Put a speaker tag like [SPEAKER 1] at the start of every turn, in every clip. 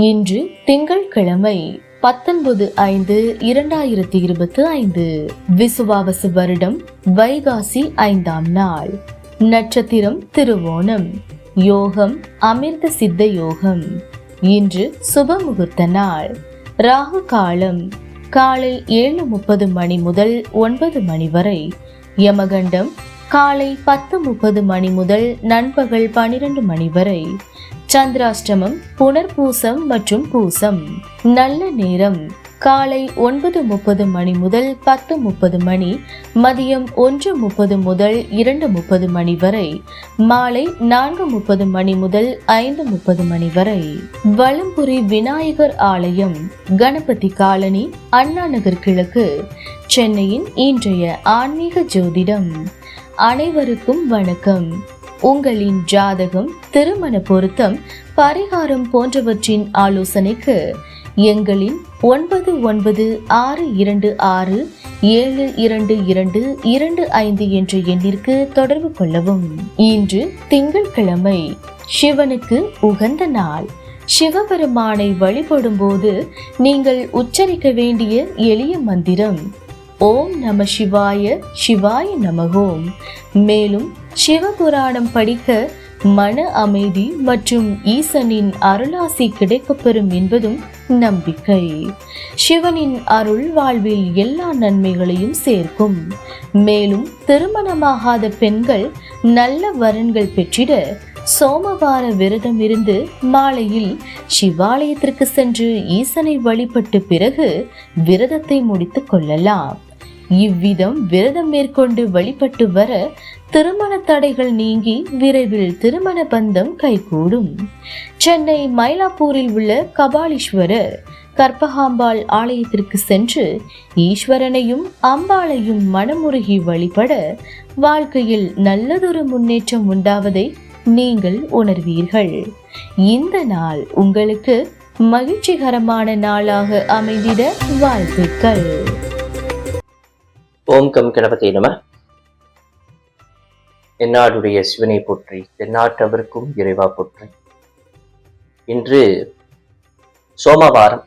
[SPEAKER 1] இன்று திங்கட்கிழமை பத்தொன்பது ஐந்து இரண்டாயிரத்தி இருபத்தி ஐந்து விசுவாவசு வருடம் வைகாசி ஐந்தாம் நாள். நட்சத்திரம் திருவோணம். யோகம் அமிர்த சித்த யோகம். இன்று சுப முகூர்த்த நாள். ராகு காலம். காலை ஏழு முப்பது மணி முதல் ஒன்பது மணி வரை. யமகண்டம் காலை பத்து முப்பது மணி முதல் நண்பகல் பனிரெண்டு மணி வரை. சந்திராஷ்டமம் புனர்பூசம் மற்றும் பூசம். நல்ல நேரம். காலை ஒன்பது முப்பது மணி முதல் பத்து முப்பது மணி மதியம் ஒன்று முப்பது முதல் இரண்டு முப்பது மணி வரை மாலை நான்கு முப்பது மணி முதல் ஐந்து முப்பது மணி வரை. வலம்புரி விநாயகர் ஆலயம் கணபதி காலனி அண்ணா நகர் கிழக்கு சென்னையின் இன்றைய ஆன்மீக ஜோதிடம். அனைவருக்கும் வணக்கம். உங்களின் ஜாதகம் திருமண பொருத்தம் பரிகாரம் போன்றவற்றின் ஆலோசனைக்கு எங்களின் ஒன்பது ஒன்பது ஆறு இரண்டு ஆறு ஏழு இரண்டு இரண்டு இரண்டு ஐந்து என்ற எண்ணிற்கு தொடர்பு கொள்ளவும். இன்று திங்கட்கிழமை சிவனுக்கு உகந்த நாள். சிவபெருமானை வழிபடும்போது நீங்கள் உச்சரிக்க வேண்டிய எளிய மந்திரம் ஓம் நம சிவாய சிவாய நமகோம் மேலும் சிவபுராணம் படிக்க மன அமைதி மற்றும் ஈசனின் அருளாசி கிடைக்கப்பெறும் என்பதும் நம்பிக்கை. சிவனின் அருள் வாழ்வில் எல்லா நன்மைகளையும் சேர்க்கும். மேலும் திருமணமாகாத பெண்கள் நல்ல வரன்கள் பெற்றிட சோமவார விரதம் இருந்து மாலையில் சிவாலயத்திற்கு சென்று ஈசனை வழிபட்டு பிறகு விரதத்தை முடித்துக் கொள்ளலாம். இவ்விதம் விரதம் மேற்கொண்டு வழிபட்டு வர திருமண தடைகள் நீங்கி விரைவில் திருமண பந்தம் கைகூடும். சென்னை மயிலாப்பூரில் உள்ள கபாலீஸ்வரர் கற்பகாம்பாள் ஆலயத்திற்கு சென்று ஈஸ்வரனையும் அம்பாளையும் மனமுருகி வழிபட வாழ்க்கையில் நல்லதொரு முன்னேற்றம் உண்டாவதை நீங்கள் உணர்வீர்கள். இந்த நாள் உங்களுக்கு மகிழ்ச்சிகரமான நாளாக அமைந்திட வாழ்த்துக்கள்.
[SPEAKER 2] ஓம் கம் கணபதி நம. என்னாடுடைய சிவனை போற்றி தென்னாட்டவருக்கும் இறைவா போற்றி. இன்று சோமவாரம்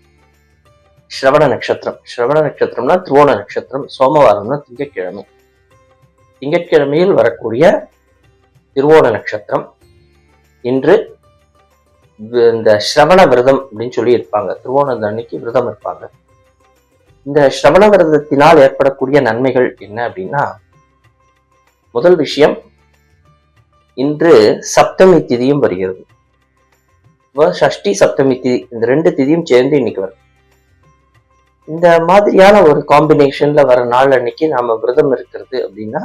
[SPEAKER 2] ஸ்ரவண நட்சத்திரம். ஸ்ரவண நட்சத்திரம்னா திருவோண நட்சத்திரம் சோமவாரம்னா திங்கட்கிழமை. திங்கட்கிழமையில் வரக்கூடிய திருவோண நட்சத்திரம். இன்று இந்த ஸ்ரவண விரதம் அப்படின்னு சொல்லி இருப்பாங்க திருவோணம் அன்னைக்கு விரதம் இருப்பாங்க. இந்த ஸ்ரவண விரதத்தினால் ஏற்படக்கூடிய நன்மைகள் என்ன அப்படின்னா முதல் விஷயம் இன்று சப்தமி திதியும் வருகிறது. சஷ்டி சப்தமி திதி இந்த ரெண்டு திதியும் சேர்ந்து இன்னைக்கு வரும். இந்த மாதிரியான ஒரு காம்பினேஷன்ல வர நாள் அன்னைக்கு நாம விரதம் இருக்கிறது அப்படின்னா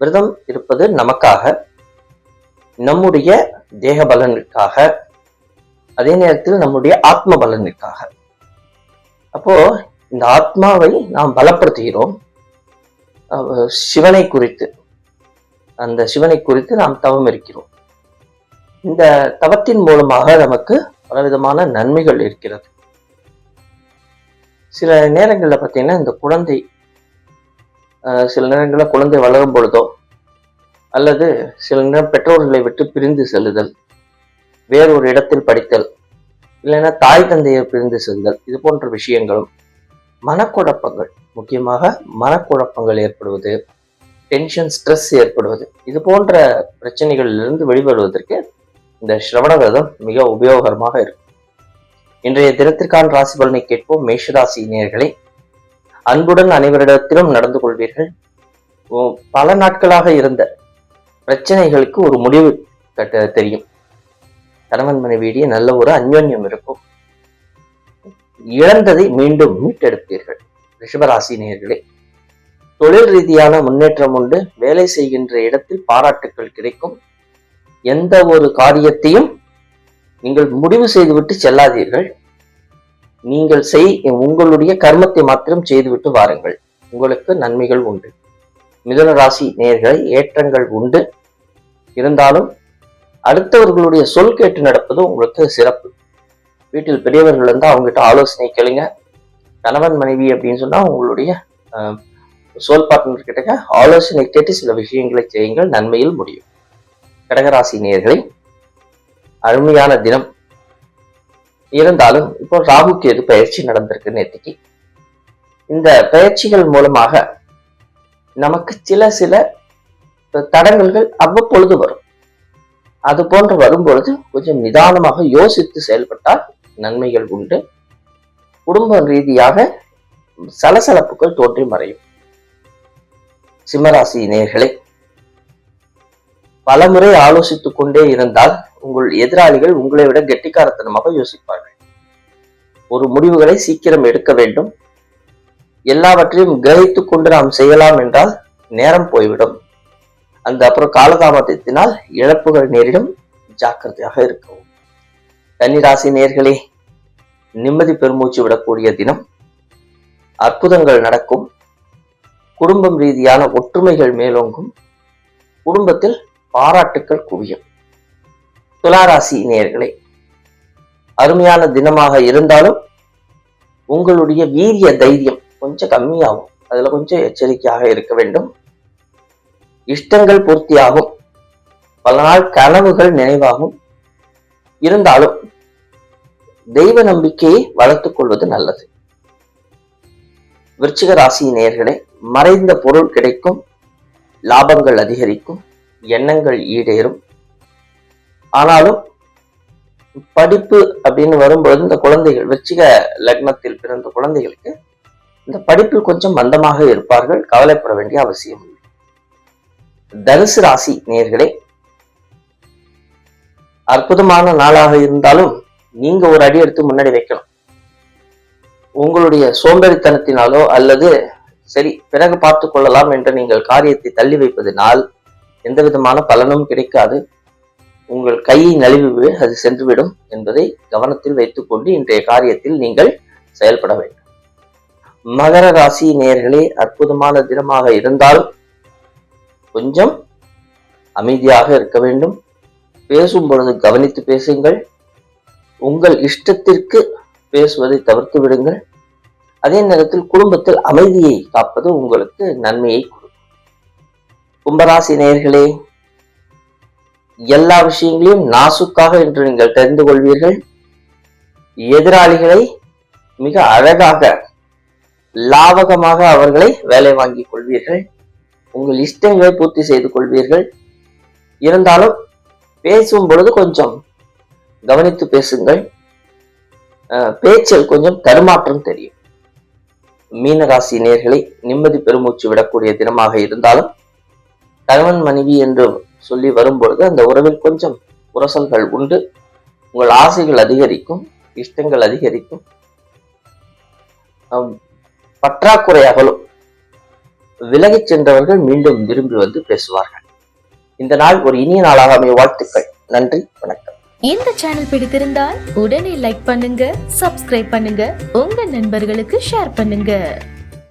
[SPEAKER 2] விரதம் இருப்பது நமக்காக நம்முடைய தேக பலனுக்காக அதே நேரத்தில் நம்முடைய ஆத்ம பலனுக்காக. அப்போ இந்த ஆத்மாவை நாம் பலப்படுத்துகிறோம். சிவனை குறித்து. அந்த சிவனை குறித்து நாம் தவம் இருக்கிறோம். இந்த தவத்தின் மூலமாக நமக்கு பலவிதமான நன்மைகள் இருக்கிறது. சில நேரங்களில் பார்த்தீங்கன்னா இந்த குழந்தை சில நேரங்களில் குழந்தை வளரும் பொழுதோ அல்லது சில நேரம் பெற்றோர்களை விட்டு பிரிந்து செல்லுதல் வேறொரு இடத்தில் படித்தல் இல்லைன்னா தாய் தந்தையை பிரிந்து செல்லுதல் இது போன்ற விஷயங்களும் மனக்குழப்பங்கள் முக்கியமாக மனக்குழப்பங்கள் ஏற்படுவது டென்ஷன் ஸ்ட்ரெஸ் ஏற்படுவது இது போன்ற பிரச்சனைகளிலிருந்து வெளிவருவதற்கு இந்த ஸ்ரவண விரதம் மிக உபயோகரமாக இருக்கும். இன்றைய தினத்திற்கான ராசி பலனை கேட்போம். மேஷராசி நேயர்களை அன்புடன் அனைவரிடத்திலும் நடந்து கொள்வீர்கள். ஓ- பல நாட்களாக இருந்த பிரச்சனைகளுக்கு ஒரு முடிவு கட்ட தெரியும். கணவன் மனைவியிடையே நல்ல ஒரு அந்யோன்யம் இருக்கும். இழந்ததை மீண்டும் மீட்டெடுப்பீர்கள். ரிஷபராசி நேர்களே தொழில் ரீதியான முன்னேற்றம் உண்டு. வேலை செய்கின்ற இடத்தில் பாராட்டுக்கள் கிடைக்கும். எந்த ஒரு காரியத்தையும் நீங்கள் முடிவு செய்துவிட்டு செல்லாதீர்கள். நீங்கள் செய் உங்களுடைய கர்மத்தை மாத்திரம் செய்துவிட்டு வாருங்கள். உங்களுக்கு நன்மைகள் உண்டு. மிதுன ராசி நேர்களை ஏற்றங்கள் உண்டு. இருந்தாலும் அடுத்தவர்களுடைய சொல் கேட்டு நடப்பது உங்களுக்கு சிறப்பு. வீட்டில் பெரியவர்கள் இருந்தால் அவங்ககிட்ட ஆலோசனை கேளுங்க. கணவன் மனைவி அப்படின்னு சொன்னா உங்களுடைய சோல் பார்ட்னர் கிட்ட ஆலோசனை கேட்டு சில விஷயங்களை செய்யுங்கள் நன்மையில் முடியும். கடகராசி நேர்களை அருமையான தினம். இருந்தாலும் இப்போ ராகுக்கு எது பயிற்சி நடந்திருக்கு நேற்றுக்கு இந்த பயிற்சிகள் மூலமாக நமக்கு சில சில தடங்கல்கள் அவ்வப்பொழுது வரும். அது போன்று வரும்பொழுது கொஞ்சம் நிதானமாக யோசித்து செயல்பட்டால் நன்மைகள் உண்டு. குடும்ப ரீதியாக சலசலப்புகள் தோற்றி மறையும். சிம்மராசி நேர்களை பலமுறை ஆலோசித்துக் கொண்டே இருந்தால் உங்கள் எதிராளிகள் உங்களை விட கெட்டிக்காரத்தனமாக யோசிப்பார்கள். ஒரு முடிவுகளை சீக்கிரம் எடுக்க வேண்டும். எல்லாவற்றையும் கிரகித்துக் கொண்டு நாம் செய்யலாம் என்றால் நேரம் போய்விடும். அந்த அப்புறம் காலதாமதத்தினால் இழப்புகள் நேரிடும். ஜாக்கிரதையாக இருக்கவும். கன்னிராசி நேர்களே நிம்மதி பெருமூச்சு விடக்கூடிய தினம். அற்புதங்கள் நடக்கும். குடும்பம் ரீதியான ஒற்றுமைகள் மேலோங்கும். குடும்பத்தில் பாராட்டுக்கள் குவியும். துளாராசி நேர்களே அருமையான தினமாக இருந்தாலும் உங்களுடைய வீரிய தைரியம் கொஞ்சம் கம்மியாகும். அதுல கொஞ்சம் எச்சரிக்கையாக இருக்க வேண்டும். இஷ்டங்கள் பூர்த்தியாகும். பல நாள் கனவுகள் நினைவாகும். இருந்தாலும் தெய்வ நம்பிக்கையை வளர்த்துக் கொள்வது நல்லது. விருச்சிக ராசி நேர்களே மறைந்த பொருள் கிடைக்கும் லாபங்கள் அதிகரிக்கும் எண்ணங்கள் ஈடேறும். ஆனாலும் படிப்பு அப்படின்னு வரும்பொழுது இந்த குழந்தைகள் விருச்சிக லக்னத்தில் பிறந்த குழந்தைகளுக்கு இந்த படிப்பில் கொஞ்சம் மந்தமாக இருப்பார்கள் கவலைப்பட வேண்டிய அவசியம் இல்லை. தனுசு ராசி நேர்களே அற்புதமான நாளாக இருந்தாலும் நீங்க ஒரு அடி எடுத்து முன்னாடி வைக்கணும். உங்களுடைய சோம்பேறித்தனத்தினாலோ அல்லது சரி பிறகு பார்த்து கொள்ளலாம் என்று நீங்கள் காரியத்தை தள்ளி வைப்பதனால் எந்த விதமான பலனும் கிடைக்காது. உங்கள் கையை நழுவி அது சென்றுவிடும் என்பதை கவனத்தில் வைத்துக்கொண்டு இன்றைய காரியத்தில் நீங்கள் செயல்பட வேண்டும். மகர ராசி நேயர்களே அற்புதமான தினமாக இருந்தாலும் கொஞ்சம் அமைதியாக இருக்க வேண்டும். பேசும் பொழுது கவனித்து பேசுங்கள். உங்கள் இஷ்டத்திற்கு பேசுவதை தவிர்த்து விடுங்கள். அதே நேரத்தில் குடும்பத்தில் அமைதியை காப்பது உங்களுக்கு நன்மையை கொடுக்கும். கும்பராசி நேயர்களே எல்லா விஷயங்களையும் நாசுக்காக என்று நீங்கள் தெரிந்து கொள்வீர்கள். எதிராளிகளை மிக அழகாக லாவகமாக அவர்களை வேலை வாங்கிக் கொள்வீர்கள். உங்கள் இஷ்டங்களை பூர்த்தி செய்து கொள்வீர்கள். இருந்தாலும் பேசும் பொழுது கொஞ்சம் கவனித்து பேசுங்கள். அஹ், பேச்சில் கொஞ்சம் தடுமாற்றம் தெரியும். மீனராசி நேர்களை நிம்மதி பெருமூச்சு விடக்கூடிய தினமாக இருந்தாலும் கணவன் மனைவி என்று சொல்லி வரும்பொழுது அந்த உறவில் கொஞ்சம் உரசல்கள் உண்டு. உங்கள் ஆசைகள் அதிகரிக்கும் இஷ்டங்கள் அதிகரிக்கும். பற்றாக்குறை அகலும். விலகிச் சென்றவர்கள் மீண்டும் விரும்பி வந்து பேசுவார்கள். இந்த நாள் ஒரு இனிய நாளாக அமைய வாழ்த்துக்கள். நன்றி வணக்கம்.
[SPEAKER 1] இந்த சேனல் பிடித்திருந்தால் உடனே லைக் பண்ணுங்க சப்ஸ்கிரைப் பண்ணுங்க உங்க நண்பர்களுக்கு ஷேர் பண்ணுங்க.